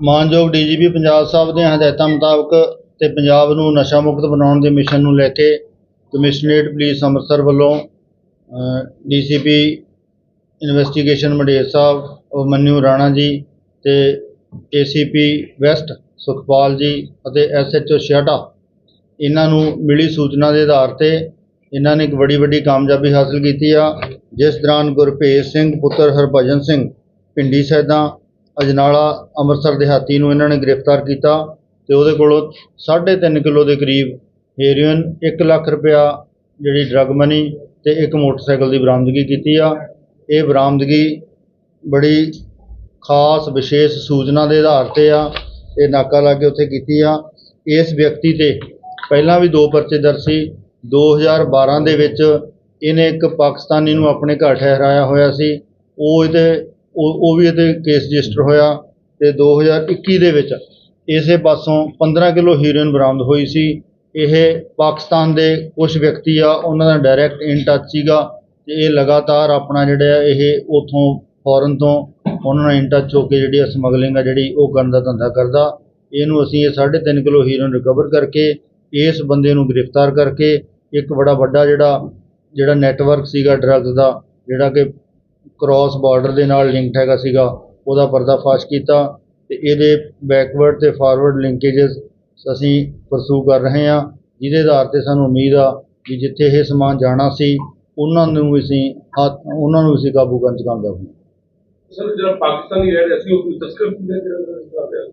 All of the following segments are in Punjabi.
ਮਾਨਯੋਗ ਡੀਜੀਪੀ ਪੰਜਾਬ ਸਾਹਿਬ ਦੇ ਹਦਾਇਤਾਂ ਮੁਤਾਬਕ ਤੇ ਪੰਜਾਬ ਨੂੰ ਨਸ਼ਾ ਮੁਕਤ ਬਣਾਉਣ ਦੇ ਮਿਸ਼ਨ ਨੂੰ ਲੈ ਕੇ ਕਮਿਸ਼ਨਰੇਟ ਪੁਲਿਸ ਅੰਮ੍ਰਿਤਸਰ ਵੱਲੋਂ ਡੀਸੀਪੀ ਇਨਵੈਸਟੀਗੇਸ਼ਨ ਮੰਡੇਰ ਸਾਹਿਬ ਅਭਿਮਨਿਊ ਰਾਣਾ ਜੀ ਤੇ ਏਸੀਪੀ ਵੈਸਟ ਸੁਖਪਾਲ ਜੀ ਅਤੇ ਐਸਐਚਓ ਛਿਆਟਾ ਇਹਨਾਂ ਨੂੰ ਮਿਲੀ ਸੂਚਨਾ ਦੇ ਆਧਾਰ ਤੇ ਇਹਨਾਂ ਨੇ ਇੱਕ ਬੜੀ ਵੱਡੀ ਕਾਮਯਾਬੀ ਹਾਸਲ ਕੀਤੀ ਆ, ਜਿਸ ਦੌਰਾਨ ਗੁਰਭੇਜ ਸਿੰਘ, ਪੁੱਤਰ ਹਰਭਜਨ ਸਿੰਘ, ਪਿੰਡੀ ਸੈਦਾ ਅਜਨਾਲਾ ਅੰਮ੍ਰਿਤਸਰ ਦਿਹਾਤੀ ਨੂੰ ਇਹਨਾਂ ਨੇ ਗ੍ਰਿਫਤਾਰ ਕੀਤਾ ਤੇ ਉਹਦੇ ਕੋਲੋਂ 3.5 ਕਿਲੋ ਦੇ ਕਰੀਬ ਹੈਰੋਇਨ 1 ਲੱਖ ਰੁਪਇਆ ਜਿਹੜੀ ਡਰੱਗ ਮਨੀ ਤੇ ਇੱਕ ਮੋਟਰਸਾਈਕਲ ਦੀ ਬਰਾਮਦਗੀ ਕੀਤੀ ਆ। ਇਹ ਬਰਾਮਦਗੀ ਬੜੀ ਖਾਸ, ਵਿਸ਼ੇਸ਼ ਸੂਚਨਾ ਦੇ ਆਧਾਰ ਤੇ ਆ। ਇਹ ਨਾਕਾ ਲਾ ਕੇ ਉੱਥੇ ਕੀਤੀ ਆ। ਇਸ ਵਿਅਕਤੀ ਤੇ ਪਹਿਲਾਂ ਵੀ ਦੋ ਪਰਚੇ ਦਰਜ ਸੀ। 2012 ਦੇ ਵਿੱਚ ਇਹਨੇ ਇੱਕ ਪਾਕਿਸਤਾਨੀ ਨੂੰ ਆਪਣੇ ਘਰ ਠਹਿਰਾਇਆ ਹੋਇਆ ਸੀ। ਉਹ ਇਹਦੇ ਉਹ ਉਹ ਵੀ ਇਹਦੇ ਕੇਸ ਰਜਿਸਟਰ ਹੋਇਆ ਅਤੇ ਦੋ ਹਜ਼ਾਰ ਇੱਕੀ ਦੇ ਵਿੱਚ ਇਸੇ ਪਾਸੋਂ 15 ਕਿਲੋ ਹੀਰੋਇਨ ਬਰਾਮਦ ਹੋਈ ਸੀ। ਇਹ ਪਾਕਿਸਤਾਨ ਦੇ ਕੁਛ ਵਿਅਕਤੀ ਆ, ਉਹਨਾਂ ਦਾ ਡਾਇਰੈਕਟ ਇਨ ਟੱਚ ਸੀਗਾ ਅਤੇ ਇਹ ਲਗਾਤਾਰ ਆਪਣਾ ਜਿਹੜਾ ਆ, ਇਹ ਉੱਥੋਂ ਫੋਰਨ ਤੋਂ ਉਹਨਾਂ ਨਾਲ ਇਨ ਟੱਚ ਹੋ ਕੇ ਜਿਹੜੀ ਆ ਸਮਗਲਿੰਗ ਆ ਜਿਹੜੀ ਉਹ ਕਰਨ ਦਾ ਧੰਦਾ ਕਰਦਾ। ਇਹਨੂੰ ਅਸੀਂ ਇਹ 3.5 ਕਿਲੋ ਹੀਰੋਇਨ ਰਿਕਵਰ ਕਰਕੇ ਇਸ ਬੰਦੇ ਨੂੰ ਗ੍ਰਿਫਤਾਰ ਕਰਕੇ ਇੱਕ ਬੜਾ ਵੱਡਾ ਜਿਹੜਾ ਜਿਹੜਾ ਨੈਟਵਰਕ ਸੀਗਾ ਡਰੱਗਸ ਦਾ, ਜਿਹੜਾ ਕਿ ਕ੍ਰਾਸ ਬਾਰਡਰ ਦੇ ਨਾਲ ਲਿੰਕਡ ਹੈਗਾ ਸੀਗਾ ਉਹਦਾ ਪਰਦਾਫਾਸ਼ ਕੀਤਾ ਤੇ ਇਹਦੇ ਬੈਕਵਰਡ ਤੇ ਫਾਰਵਰਡ ਲਿੰਕੇजेस ਅਸੀਂ ਪਰਸੂ ਕਰ ਰਹੇ ਹਾਂ ਜਿਹਦੇ ਆਧਾਰ ਤੇ ਸਾਨੂੰ ਉਮੀਦ ਆ ਕਿ ਜਿੱਥੇ ਇਹ ਸਮਾਨ ਜਾਣਾ ਸੀ ਉਹਨਾਂ ਨੂੰ ਵੀ ਅਸੀਂ ਹੱਥ ਉਹਨਾਂ ਨੂੰ ਵੀ ਅਸੀਂ ਕਾਬੂ ਕਰਨ ਚ ਕਾਮਯਾਬ ਹੋਏ ਸਰ ਜਿਹੜਾ ਪਾਕਿਸਤਾਨੀ ਰਹਿ ਰਿਹਾ ਸੀ ਉਹ ਕੋਈ ਤਸਕਰ ਸੀ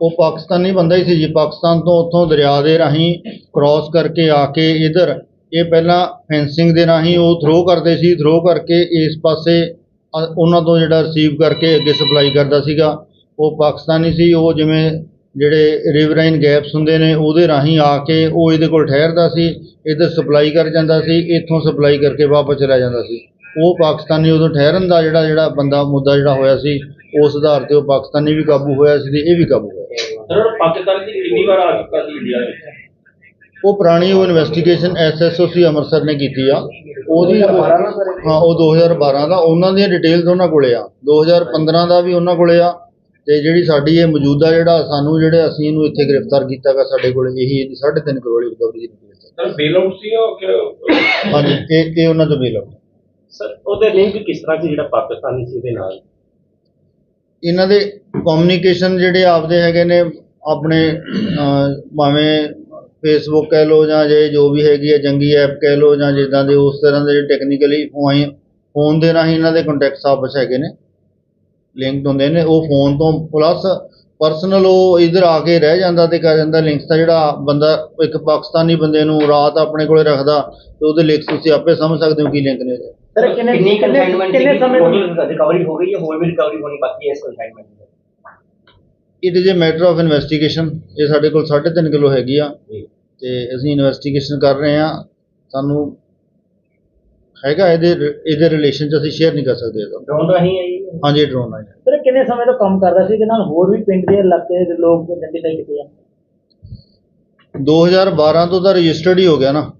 ਉਹ ਪਾਕਿਸਤਾਨੀ ਬੰਦਾ ਹੀ ਸੀ ਜੀ ਪਾਕਿਸਤਾਨ ਤੋਂ ਉੱਥੋਂ ਦਰਿਆ ਦੇ ਰਾਹੀਂ ਕ੍ਰਾਸ ਕਰਕੇ ਆ ਕੇ ਇਧਰ ਇਹ ਪਹਿਲਾਂ ਫੈਂਸਿੰਗ ਦੇ ਰਾਹੀਂ ਉਹ ਥਰੋ ਕਰਦੇ ਸੀ ਥਰੋ ਕਰਕੇ ਇਸ ਪਾਸੇ ਅ- ਉਹਨਾਂ ਤੋਂ ਜਿਹੜਾ ਰਿਸੀਵ ਕਰਕੇ ਅੱਗੇ ਸਪਲਾਈ ਕਰਦਾ ਸੀਗਾ। ਉਹ ਪਾਕਿਸਤਾਨੀ ਸੀ, ਉਹ ਜਿਵੇਂ ਜਿਹੜੇ ਰਿਵਰਾਈਨ ਗੈਪਸ ਹੁੰਦੇ ਨੇ, ਉਹਦੇ ਰਾਹੀਂ ਆ ਕੇ ਉਹ ਇਹਦੇ ਕੋਲ ਠਹਿਰਦਾ ਸੀ, ਇੱਧਰ ਸਪਲਾਈ ਕਰ ਜਾਂਦਾ ਸੀ, ਇੱਥੋਂ ਸਪਲਾਈ ਕਰਕੇ ਵਾਪਸ ਚਲਾ ਜਾਂਦਾ ਸੀ। ਉਹ ਪਾਕਿਸਤਾਨੀ ਉਦੋਂ ਠਹਿਰਨ ਦਾ ਜਿਹੜਾ ਜਿਹੜਾ ਬੰਦਾ, ਮੁੱਦਾ ਜਿਹੜਾ ਹੋਇਆ ਸੀ, ਉਸ ਆਧਾਰ ਤੇ ਉਹ ਪਾਕਿਸਤਾਨੀ ਵੀ ਕਾਬੂ ਹੋਇਆ ਸੀ ਤੇ ਇਹ ਵੀ ਕਾਬੂ ਹੋਇਆ। ਸਰ ਪਾਕਿਸਤਾਨ ਦੀ ਕਿੰਨੀ ਵਾਰ ਆ ਚੁੱਕਾ ਸੀ ਇੰਡੀਆ ਵਿੱਚ? ਉਹ ਪੁਰਾਣੀ ਉਹ ਇਨਵੈਸਟੀਗੇਸ਼ਨ ਐਸਐਸਓਸੀ ਅੰਮ੍ਰਿਤਸਰ ਨੇ ਕੀਤੀ ਆ। ਉਹਦੀ ਹਾਂ ਉਹ 2012 ਦਾ। ਉਹਨਾਂ ਦੀਆਂ ਡਿਟੇਲਸ ਉਹਨਾਂ ਕੋਲੇ ਆ। 2015 ਦਾ ਵੀ ਉਹਨਾਂ ਕੋਲੇ ਆ। ਤੇ ਜਿਹੜੀ ਸਾਡੀ ਇਹ ਮੌਜੂਦਾ ਜਿਹੜਾ ਸਾਨੂੰ ਜਿਹੜੇ ਅਸੀਂ ਇਹਨੂੰ ਇੱਥੇ ਗ੍ਰਿਫਤਾਰ ਕੀਤਾਗਾ ਸਾਡੇ ਕੋਲੇ ਇਹੀ ਇਹਦੀ 3.5 ਕਰੋੜ ਦੀ ਰਿਕਵਰੀ ਦੀ ਸਰ ਬੇਲ ਆਊਟ ਸੀ ਉਹ ਹਾਂਜੀ ਇਹ ਇਹ ਉਹਨਾਂ ਤੋਂ ਆਊਟ ਸਰ ਉਹਦੇ ਲਿੰਕ ਕਿਸ ਤਰ੍ਹਾਂ ਸੀ ਜਿਹੜਾ ਪਾਕਿਸਤਾਨੀ ਸੀ ਦੇ ਨਾਲ? ਇਹਨਾਂ ਦੇ ਕਮਿਊਨੀਕੇਸ਼ਨ ਜਿਹੜੇ ਆਪਦੇ ਹੈਗੇ ਨੇ ਆਪਣੇ ਭਾਵੇਂ ਫੇਸਬੁੱਕ ਕਹਿ ਲਓ ਜਾਂ ਜੇ ਜੋ ਵੀ ਹੈਗੀ ਹੈ ਜੰਗੀ ਐਪ ਕਹਿ ਲਓ ਜਾਂ ਜਿੱਦਾਂ ਦੇ ਉਸ ਤਰ੍ਹਾਂ ਦੇ ਟੈਕਨੀਕਲੀ ਫੋਨ ਦੇ ਰਾਹੀਂ ਇਹਨਾਂ ਦੇ ਕੰਟੈਕਟਸ ਆਪਸ ਹੈਗੇ ਨੇ ਲਿੰਕਡ ਹੁੰਦੇ ਨੇ ਉਹ ਫੋਨ ਤੋਂ ਪਲੱਸ ਪਰਸਨਲ ਉਹ ਇਧਰ ਆ ਕੇ ਰਹਿ ਜਾਂਦਾ ਤੇ ਕਰ ਜਾਂਦਾ ਲਿੰਕਸ ਦਾ ਜਿਹੜਾ ਬੰਦਾ ਇੱਕ ਪਾਕਿਸਤਾਨੀ ਬੰਦੇ ਨੂੰ ਰਾਤ ਆਪਣੇ ਕੋਲੇ ਰੱਖਦਾ ਤੇ ਉਹਦੇ ਲਿੰਕਸ ਤੁਸੀਂ ਆਪੇ ਸਮਝ ਸਕਦੇ ਹੋ ਕੀ ਲਿੰਕ ਨੇ। ਸਰ ਕਿੰਨੇ ਕਿੰਨੀ? ਸਮੇਂ ਤੋਂ ਰਿਕਵਰੀ ਹੋ ਗਈ ਹੈ ਹੋਰ ਵੀ ਰਿਕਵਰੀ ਹੋਣੀ ਬਾਕੀ ਹੈ ਇਸ consignment it is a matter of investigation ਇਹ ਸਾਡੇ ਕੋਲ 3.5 ਕਿਲੋ ਹੈਗੀ ਆ। ਤੇ ਅਸੀਂ ਇਨਵੈਸਟੀਗੇਸ਼ਨ ਕਰ ਰਹੇ ਆ ਸਾਨੂੰ ਹੈਗਾ ਇਹਦੇ ਇਹਦੇ ਰਿਲੇਸ਼ਨ ਚ ਅਸੀਂ ਸ਼ੇਅਰ ਨਹੀਂ ਕਰ ਸਕਦੇ ਇਹਦਾ। ਡਰੋਨ ਰਾਹੀਂ ਹੈ। ਹਾਂਜੀ ਡਰੋਨ ਹੈ ਸਰ ਕਿੰਨੇ ਸਮੇਂ ਤੋਂ ਕੰਮ ਕਰਦਾ ਸੀ? ਇਹਦੇ ਨਾਲ ਹੋਰ ਵੀ ਪਿੰਡ ਦੇ ਇਲਾਕੇ ਦੇ ਲੋਕ ਆਇਡੈਂਟੀਫਾਈ ਕੀਤੇ ਆ। 2012 ਤੋਂ ਤਾਂ ਰਜਿਸਟਰਡ ਹੀ ਹੋ ਗਿਆ ਨਾ।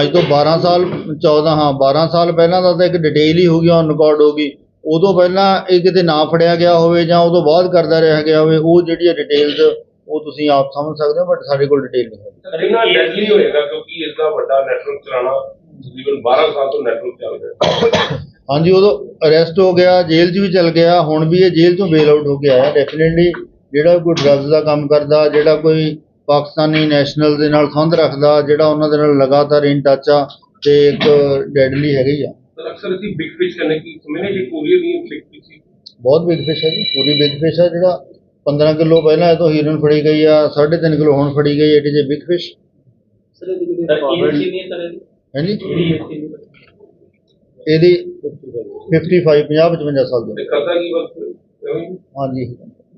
ਅੱਜ ਤੋਂ 12 ਸਾਲ 14 ਹਾਂ 12 ਸਾਲ ਪਹਿਲਾਂ ਦਾ ਤਾਂ ਇੱਕ ਡਿਟੇਲ ਹੀ ਹੋ ਗਿਆ ਔਨ ਰਿਕਾਰਡ ਹੋ ਗਈ। ਉਦੋਂ ਪਹਿਲਾਂ ਇਹ ਕਿਤੇ ਨਾ ਫੜਿਆ ਗਿਆ ਹੋਵੇ ਜਾਂ ਉਦੋਂ ਬਾਅਦ ਕਰਦਾ ਰਿਹਾ ਗਿਆ ਹੋਵੇ ਉਹ ਜਿਹੜੀ ਡਿਟੇਲਸ ਉਹ ਤੁਸੀਂ ਆਪ ਸਮਝ ਸਕਦੇ ਹੋ ਬਟ ਸਾਡੇ ਕੋਲ ਡਿਟੇਲ ਨਹੀਂ ਹੈ ਇਹਨਾਂ ਡੈਡਲੀ ਹੋਏਗਾ ਕਿਉਂਕਿ ਇਸ ਦਾ ਵੱਡਾ ਨੈਟਵਰਕ ਚਲਾਣਾ ਤਕਰੀਬਨ 12 ਸਾਲ ਤੋਂ ਨੈਟਵਰਕ ਚੱਲ ਰਿਹਾ। ਹਾਂਜੀ ਉਦੋਂ ਅਰੈਸਟ ਹੋ ਗਿਆ ਜੇਲ੍ਹ 'ਚ ਵੀ ਚਲ ਗਿਆ ਹੁਣ ਵੀ ਇਹ ਜੇਲ੍ਹ 'ਚੋਂ ਬੇਲ ਆਊਟ ਹੋ ਕੇ ਆਇਆ ਡੈਫੀਨਿਟਲੀ ਜਿਹੜਾ ਕੋਈ ਡਰੱਗਸ ਦਾ ਕੰਮ ਕਰਦਾ ਜਿਹੜਾ ਕੋਈ ਪਾਕਿਸਤਾਨੀ ਨੈਸ਼ਨਲ ਦੇ ਨਾਲ ਸੰਬੰਧ ਰੱਖਦਾ ਜਿਹੜਾ ਉਹਨਾਂ ਦੇ ਨਾਲ ਲਗਾਤਾਰ ਇਨ ਟੱਚ ਆ ਤੇ ਇੱਕ ਡੈਡਲੀ ਹੈਗੀ ਆ। ਸਰ ਅਕਸਰ ਅਸੀਂ ਬਿਗ ਫਿਸ਼ ਕਰਨੇ ਕੀ ਸਮਝਨੇ ਕਿ ਕੋਰੀਅਰ ਨਹੀਂ ਬਿਗ ਫਿਸ਼ ਸੀ। ਬਹੁਤ ਬਿਗ ਫਿਸ਼ ਹੈ ਜੀ ਪੂਰੀ ਬਿਗ ਫਿਸ਼ ਹੈ ਜਿਹੜਾ 15 ਕਿਲੋ ਪਹਿਲਾਂ ਇਹ ਤੋਂ ਹੀਰਨ ਫੜੀ ਗਈ ਆ 3.5 ਕਿਲੋ ਹੁਣ ਫੜੀ ਗਈ it is a big fish sir ਇਹਦੀ ਜਿਹੜੀ ਸਰ ਇਹ forward- ਸੀ ਨਹੀਂ ਸਰ ਇਹਦੀ? ਹਾਂਜੀ? ਇਹਦੀ 55 50 55 ਸਾਲ ਦੀ। ਤੇ ਕਰਦਾ ਕੀ ਬਸ ਹਾਂਜੀ।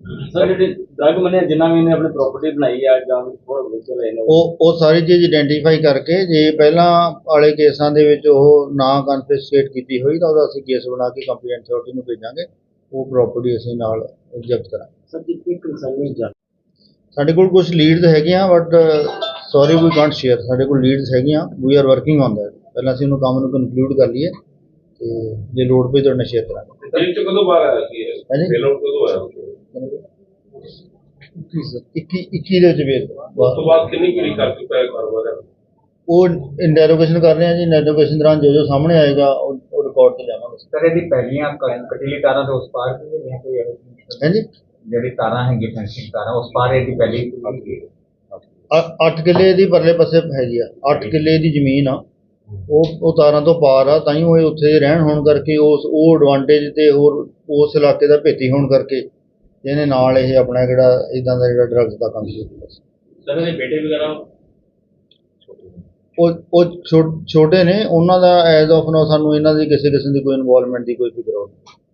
ਸਰ ਜਿਹੜੇ ਡਰਗ ਮਨੇ ਜਿਨ੍ਹਾਂ ਵੀ ਨੇ ਆਪਣੀ ਪ੍ਰਾਪਰਟੀ ਬਣਾਈ ਆ ਜਾਂ ਹੋਰ ਵੇਚ ਰਹੇ ਨੇ ਉਹ ਉਹ ਸਾਰੀ ਚੀਜ਼ ਆਇਡੈਂਟੀਫਾਈ ਕਰਕੇ ਜੇ ਪਹਿਲਾਂ ਵਾਲੇ ਕੇਸਾਂ ਦੇ ਵਿੱਚ ਉਹ ਨਾ ਕਨਫਿਸਕੇਟ ਕੀਤੀ ਹੋਈ ਤਾਂ ਉਹਦਾ ਅਸੀਂ ਕੇਸ ਬਣਾ ਕੇ ਕੰਪਲੇਂਟ ਅਥਾਰਟੀ ਨੂੰ ਭੇਜਾਂਗੇ। ਉਹ ਪ੍ਰਾਪਰਟੀ ਅਸੀਂ ਨਾਲ ਜ਼ਬਤ ਕਰਾਂਗੇ। ਸਰ ਜਿੱਥੇ ਕੰਸਰਨਿੰਗ ਜਾ ਸਾਡੇ ਕੋਲ ਕੁਝ ਲੀਡਸ ਹੈਗੀਆਂ but sorry we can't share ਸਾਡੇ ਕੋਲ ਲੀਡਸ ਹੈਗੀਆਂ we are working on that ਪਹਿਲਾਂ ਅਸੀਂ ਉਹਨੂੰ ਕੰਮ ਨੂੰ ਕਨਕਲੂਡ ਕਰ ਲਈਏ ਤੇ ਜੇ ਲੋਡ ਪਈ ਤੁਹਾਡੇ ਨਾਲ ਸ਼ੇਅਰ ਕਰਾਂਗੇ। ਕਦੋਂ ਬਾਹਰ ਆਇਆ ਸੀ ਹਾਂਜੀ। ਬੇਲ ਆਊਟ ਕਦੋਂ ਆਇਆ? 21 21 ਦੇ ਵਿੱਚ ਵੇਚ ਉਸ ਤੋਂ ਬਾਅਦ ਕਿੰਨੀ ਕੁ ਕਰ ਚੁੱਕਾ ਹੈ ਕਾਰੋਬਾਰ ਹੈ? ਉਹ ਇੰਟਰੋਗੇਸ਼ਨ ਕਰ ਰਹੇ ਆ ਜੀ। ਇੰਟਰੋਗੇਸ਼ਨ ਦੌਰਾਨ ਜੋ ਜੋ ਸਾਹਮਣੇ ਆਏਗਾ ਉਹ ਉਹ ਰਿਕਾਰਡ ਤੇ ਲਿਆਵਾਂਗੇ। ਸਰ ਇਹਦੀ ਪਹਿਲੀਆਂ ਕ- ਕਟੀਲੀ ਤਾਰਾਂ ਤੋਂ ਉਸ ਪਾਰ ਵੀ ਨਹੀਂ ਕੋਈ ਇਹੋ ਜਿਹੀ ਹਾਂਜੀ। ਜਿਹੜੀ ਤਾਰਾਂ ਹੈਗੀ ਫੈਂਸਿੰਗ ਤਾਰਾਂ ਉਸ ਪਾਰ ਇਹਦੀ ਪਹਿਲੀ ਹੈਗੀ ਹੈ। 8 ਕਿੱਲੇ ਦੀ ਪਰਲੇ ਪਾਸੇ ਹੈਗੀ ਆ। 8 ਕਿੱਲੇ ਦੀ ਜ਼ਮੀਨ ਆ। ਉਹ ਉਹ ਤਾਰਾਂ ਤੋਂ ਪਾਰ ਆ। ਤਾਂ ਹੀ ਉਹ ਉੱਥੇ ਰਹਿਣ ਹੋਣ ਕਰਕੇ ਉਸ ਉਹ ਐਡਵਾਂਟੇਜ ਤੇ ਹੋਰ ਉਸ ਇਲਾਕੇ ਦਾ ਭੇਤੀ ਹੋਣ ਕਰਕੇ ਇਹਨੇ ਨਾਲ ਇਹ ਆਪਣਾ ਜਿਹੜਾ ਇਦਾਂ ਦਾ ਜਿਹੜਾ ਡਰੱਗਸ ਦਾ ਕੰਮ ਕੀਤਾ ਸੀ। ਸਰ ਇਹਦੇ ਬੇਟੇ ਵਗੈਰਾ ਉਹ ਉਹ ਛੋ- ਛੋਟੇ ਨੇ ਉਹਨਾਂ ਦਾ ਐਜ਼ ਆਫ ਨੋ ਸਾਨੂੰ ਇਹਨਾਂ ਦੀ ਕਿਸੇ ਕਿਸਮ ਦੀ ਕੋਈ ਇਨਵੋਲਵਮੈਂਟ ਦੀ ਕੋਈ ਫਿਕਰ ਨਹੀਂ